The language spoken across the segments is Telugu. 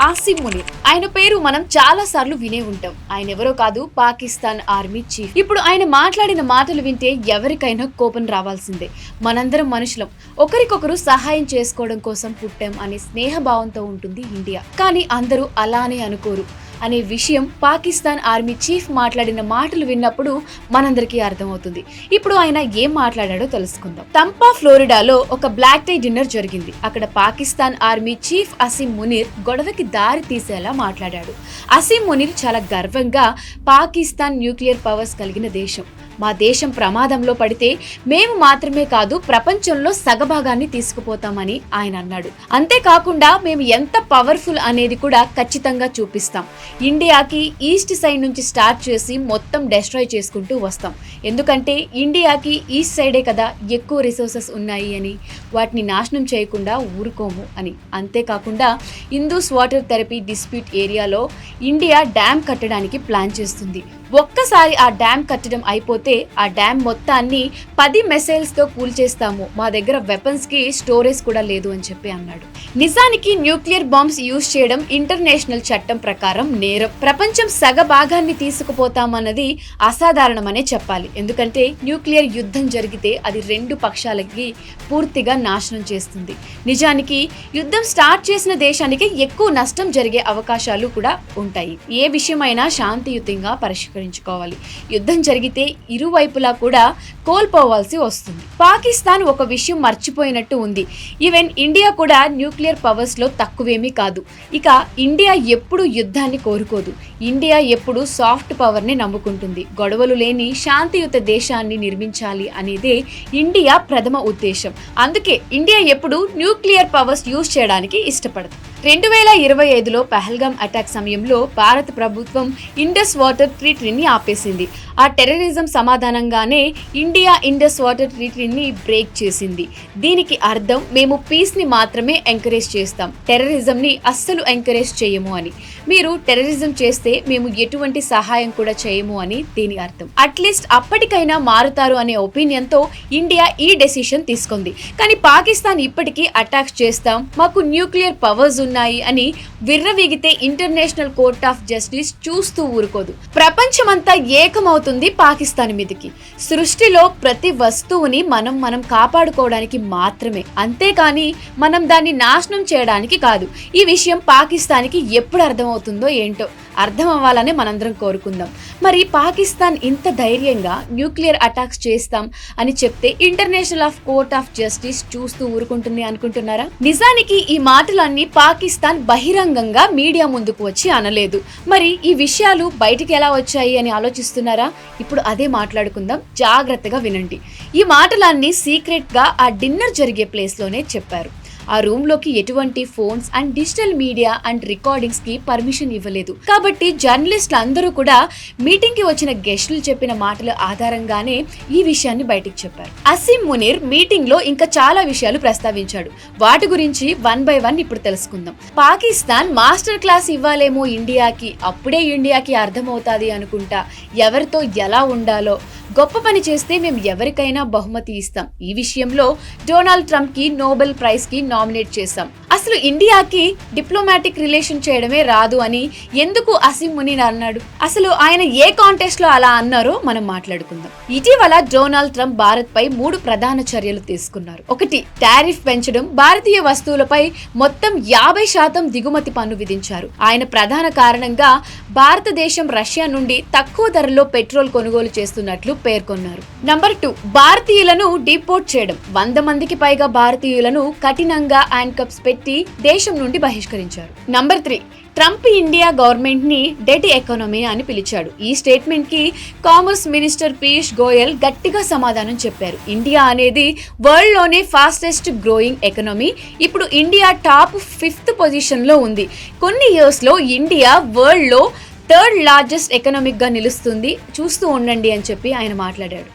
ఆసిఫ్ మునీర్ ఆయన పేరు మనం చాలా సార్లు వినే ఉంటాం. ఆయన ఎవరో కాదు పాకిస్తాన్ ఆర్మీ చీఫ్. ఇప్పుడు ఆయన మాట్లాడిన మాటలు వింటే ఎవరికైనా కోపం రావాల్సిందే. మనందరం మనుషులం. ఒకరికొకరు సహాయం చేసుకోవడం కోసం పుట్టాం అనే స్నేహభావంతో ఉంటుంది ఇండియా. కానీ అందరూ అలానే అనుకోరు. అనే విషయం పాకిస్తాన్ ఆర్మీ చీఫ్ మాట్లాడిన మాటలు విన్నప్పుడు మనందరికీ అర్థమవుతుంది. ఇప్పుడు ఆయన ఏం మాట్లాడాడో తెలుసుకుందాం. తంపా ఫ్లోరిడాలో ఒక బ్లాక్ టై డిన్నర్ జరిగింది. అక్కడ పాకిస్తాన్ ఆర్మీ చీఫ్ అసీం మునీర్ గొడవకి దారి తీసేలా మాట్లాడాడు. అసీం మునీర్ చాలా గర్వంగా పాకిస్తాన్ న్యూక్లియర్ పవర్స్ కలిగిన దేశం. మా దేశం ప్రమాదంలో పడితే మేము మాత్రమే కాదు ప్రపంచంలో సగభాగాన్ని తీసుకుపోతామని ఆయన అన్నాడు. అంతేకాకుండా మేము ఎంత పవర్ఫుల్ అనేది కూడా ఖచ్చితంగా చూపిస్తాం. ఇండియాకి ఈస్ట్ సైడ్ నుంచి స్టార్ట్ చేసి మొత్తం డెస్ట్రాయ్ చేసుకుంటూ వస్తాం. ఎందుకంటే ఇండియాకి ఈస్ట్ సైడే కదా ఎక్కువ రిసోర్సెస్ ఉన్నాయి అని. వాటిని నాశనం చేయకుండా ఊరుకోము అని. అంతేకాకుండా హిందూస్ వాటర్ థెరపీ డిస్ప్యూట్ ఏరియాలో ఇండియా డ్యామ్ కట్టడానికి ప్లాన్ చేస్తుంది. ఒక్కసారి ఆ డ్యామ్ కట్టడం అయిపోతే ఆ డ్యామ్ మొత్తాన్ని పది మెసైల్స్తో కూల్చేస్తాము మా దగ్గర వెపన్స్కి స్టోరేజ్ కూడా లేదు అని చెప్పి అన్నాడు. నిజానికి న్యూక్లియర్ బాంబ్స్ యూజ్ చేయడం ఇంటర్నేషనల్ చట్టం ప్రకారం నేరం. ప్రపంచం సగ భాగాన్ని తీసుకుపోతామన్నది అసాధారణమనే చెప్పాలి. ఎందుకంటే న్యూక్లియర్ యుద్ధం జరిగితే అది రెండు పక్షాలకి పూర్తిగా నాశనం చేస్తుంది. నిజానికి యుద్ధం స్టార్ట్ చేసిన దేశానికి ఎక్కువ నష్టం జరిగే అవకాశాలు కూడా ఉంటాయి. ఏ విషయమైనా శాంతియుతంగా పరిష్కరించుకోవాలి. యుద్ధం జరిగితే ఇరువైపులా కూడా కోల్పోవాల్సి వస్తుంది. పాకిస్తాన్ ఒక విషయం మర్చిపోయినట్టు ఉంది. ఈవెన్ ఇండియా కూడా న్యూక్లియర్ పవర్స్లో తక్కువేమీ కాదు. ఇక ఇండియా ఎప్పుడు యుద్ధాన్ని కోరుకోదు. ఇండియా ఎప్పుడు సాఫ్ట్ పవర్ని నమ్ముకుంటుంది. గొడవలు లేని శాంతియుత దేశాన్ని నిర్మించాలి అనేదే ఇండియా ప్రథమ ఉద్దేశం. అందుకే ఇండియా ఎప్పుడు న్యూక్లియర్ పవర్స్ యూజ్ చేయడానికి ఇష్టపడదు. రెండు వేల ఇరవై ఐదులో పహల్గామ్ అటాక్ సమయంలో భారత ప్రభుత్వం ఇండస్ వాటర్ ట్రీట్రీని ఆపేసింది. ఆ టెర్రరిజం సమాధానంగానే ఇండియా ఇండస్ వాటర్ ట్రీట్రీని బ్రేక్ చేసింది. దీనికి అర్థం మేము పీస్ని మాత్రమే ఎంకరేజ్ చేస్తాం. టెర్రరిజంని అస్సలు ఎంకరేజ్ చేయము అని. మీరు టెర్రరిజం చేస్తే మేము ఎటువంటి సహాయం కూడా చేయము అని దీని అర్థం. అట్లీస్ట్ అప్పటికైనా మారుతారు అనే ఒపీనియన్తో ఇండియా ఈ డెసిషన్ తీసుకుంది. కానీ పాకిస్తాన్ ఇప్పటికీ అటాక్ చేస్తాం. మాకు న్యూక్లియర్ పవర్స్ ఉన్నాయి అని విర్రవీగితే ఇంటర్నేషనల్ కోర్ట్ ఆఫ్ జస్టిస్ చూస్తూ ఊరుకోదు. ప్రపంచమంతా ఏకమవుతుంది పాకిస్తాన్ మీదకి. సృష్టిలో ప్రతి వస్తువుని మనం మనం కాపాడుకోవడానికి మాత్రమే. అంతేకాని మనం దాన్ని నాశనం చేయడానికి కాదు. ఈ విషయం పాకిస్తాన్కి ఎప్పుడు అర్థమవుతుందో ఏంటో. అర్థం అవ్వాలని మనందరం కోరుకుందాం. మరి పాకిస్తాన్ ఇంత ధైర్యంగా న్యూక్లియర్ అటాక్స్ చేస్తాం అని చెప్తే international of court of justice చూస్తూ ఊరుకుంటుంది అనుకుంటున్నారా? నిజానికి ఈ మాటలన్నీ పాకిస్తాన్ బహిరంగంగా మీడియా ముందుకు వచ్చి అనలేదు. మరి ఈ విషయాలు బయటికి ఎలా వచ్చాయి అని ఆలోచిస్తున్నారా? ఇప్పుడు అదే మాట్లాడుకుందాం. జాగ్రత్తగా వినండి. ఈ మాటలన్నీ సీక్రెట్గా ఆ డిన్నర్ జరిగే ప్లేస్లోనే చెప్పారు. ఆ రూమ్లోకి ఎటువంటి phones and digital media and రికార్డింగ్స్కి permission ఇవ్వలేదు. కాబట్టి జర్నలిస్టులు అందరూ కూడా మీటింగ్కి వచ్చిన గెస్టులు చెప్పిన మాటల ఆధారంగానే ఈ విషయాన్ని బయటికి చెప్పారు. అసీం మునీర్ మీటింగ్లో ఇంకా చాలా విషయాలు ప్రస్తావించాడు. వాటి గురించి వన్ బై వన్ ఇప్పుడు తెలుసుకుందాం. పాకిస్తాన్ మాస్టర్ క్లాస్ ఇవ్వాలేమో ఇండియాకి అప్పుడే ఇండియాకి అర్థమవుతుంది అనుకుంటా ఎవరితో ఎలా ఉండాలో గొప్ప పని చేస్తే మేము ఎవరికైనా బహుమతి ఇస్తాం. ఈ విషయంలో డొనాల్డ్ ట్రంప్కి నోబెల్ ప్రైజ్కి నామినేట్ చేశాం. అసలు ఇండియాకి డిప్లొమాటిక్ రిలేషన్ చేయడమే రాదు అని ఎందుకు అసీం మునీర్ అన్నాడు? అసలు ఆయన ఏ కాంటెస్ట్లో అలా అన్నారో మనం మాట్లాడుకుందాం. ఇటీవల డొనాల్డ్ ట్రంప్ భారత్ పై మూడు ప్రధాన చర్యలు తీసుకున్నారు. ఒకటి టారిఫ్ పెంచడం. భారతీయ వస్తువులపై మొత్తం యాభై శాతం దిగుమతి పన్ను విధించారు. ఆయన ప్రధాన కారణంగా భారతదేశం రష్యా నుండి తక్కువ ధరలో పెట్రోల్ కొనుగోలు చేస్తున్నట్లు పేర్కొన్నారు. నంబర్ టూ భారతీయులను డిపోర్ట్ చేయడం. వంద మందికి పైగా భారతీయులను కఠినంగా హ్యాండ్ కప్స్ పెట్టి దేశం నుండి బహిష్కరించారు. నంబర్ త్రీ ట్రంప్ ఇండియా గవర్నమెంట్ని డెట్ ఎకానమీ అని పిలిచాడు. ఈ స్టేట్మెంట్కి కామర్స్ మినిస్టర్ పీయూష్ గోయల్ గట్టిగా సమాధానం చెప్పారు. ఇండియా అనేది వరల్డ్లోనే ఫాస్టెస్ట్ గ్రోయింగ్ ఎకనమీ ఇప్పుడు ఇండియా టాప్ ఫిఫ్త్ పొజిషన్లో ఉంది. కొన్ని ఇయర్స్లో ఇండియా వరల్డ్లో థర్డ్ లార్జెస్ట్ ఎకనామిక్గా నిలుస్తుంది. చూస్తూ ఉండండి అని చెప్పి ఆయన మాట్లాడాడు.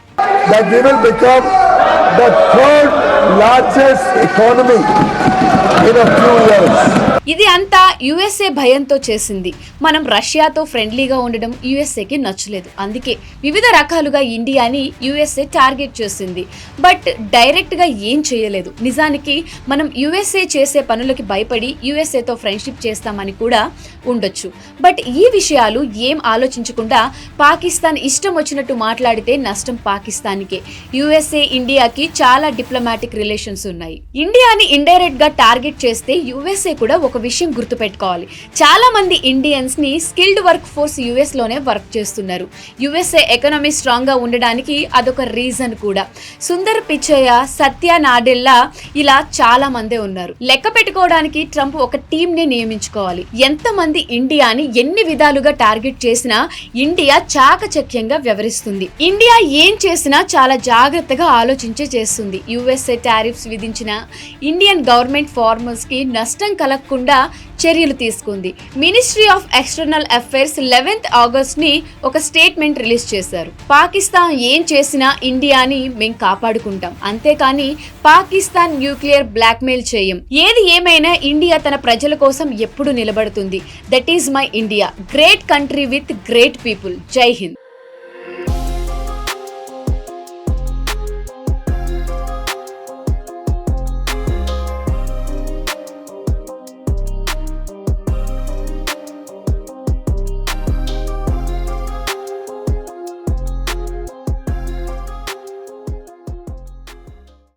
That we will become the third largest economy in a few years. ఇది అంతా యుఎస్ఏ భయంతో చేసింది. మనం రష్యాతో ఫ్రెండ్లీగా ఉండడం యుఎస్ఏకి నచ్చలేదు. అందుకే వివిధ రకాలుగా ఇండియాని యుఎస్ఏ టార్గెట్ చేసింది. బట్ డైరెక్ట్గా ఏం చేయలేదు. నిజానికి మనం యుఎస్ఏ చేసే పనులకి భయపడి యుఎస్ఏతో ఫ్రెండ్షిప్ చేస్తామని కూడా ఉండొచ్చు. బట్ ఈ విషయాలు ఏం ఆలోచించకుండా పాకిస్తాన్ ఇష్టం వచ్చినట్టు మాట్లాడితే నష్టం పాకిస్తాన్ పాకిస్తాన్కే యుఎస్ఏ ఇండియాకి చాలా డిప్లొమాటిక్ రిలేషన్స్ ఉన్నాయి. ఇండియాని ఇండైరెక్ట్గా టార్గెట్ చేస్తే యుఎస్ఏ కూడా ఒక విషయం గుర్తుపెట్టుకోవాలి. చాలా మంది ఇండియన్స్ని స్కిల్డ్ వర్క్ ఫోర్స్ యుఎస్లోనే వర్క్ చేస్తున్నారు. యుఎస్ఏ ఎకనామీ స్ట్రాంగ్గా ఉండడానికి అదొక రీజన్ కూడా. సుందర్ పిచ్చయ్య సత్య నాడెల్లా ఇలా చాలా మందే ఉన్నారు. లెక్క పెట్టుకోవడానికి ట్రంప్ ఒక టీమ్ని నియమించుకోవాలి. ఎంతమంది ఇండియాని ఎన్ని విధాలుగా టార్గెట్ చేసినా ఇండియా చాకచక్యంగా వ్యవహరిస్తుంది. ఇండియా ఏం చేసినా చాలా జాగ్రత్తగా ఆలోచించే చేస్తుంది. యుఎస్ఏ టారిఫ్స్ విధించిన ఇండియన్ గవర్నమెంట్ ఫార్మర్స్కి నష్టం కలగకుండా చర్యలు తీసుకుంది. Ministry of external affairs eleventh ఆగస్ట్ని ఒక స్టేట్మెంట్ రిలీజ్ చేశారు. పాకిస్తాన్ ఏం చేసినా ఇండియాని మేము కాపాడుకుంటాం. అంతేకాని పాకిస్తాన్ న్యూక్లియర్ బ్లాక్మెయిల్ చేయం. ఏది ఏమైనా ఇండియా తన ప్రజల కోసం ఎప్పుడు నిలబడుతుంది. That is my India great country with great people జై హింద్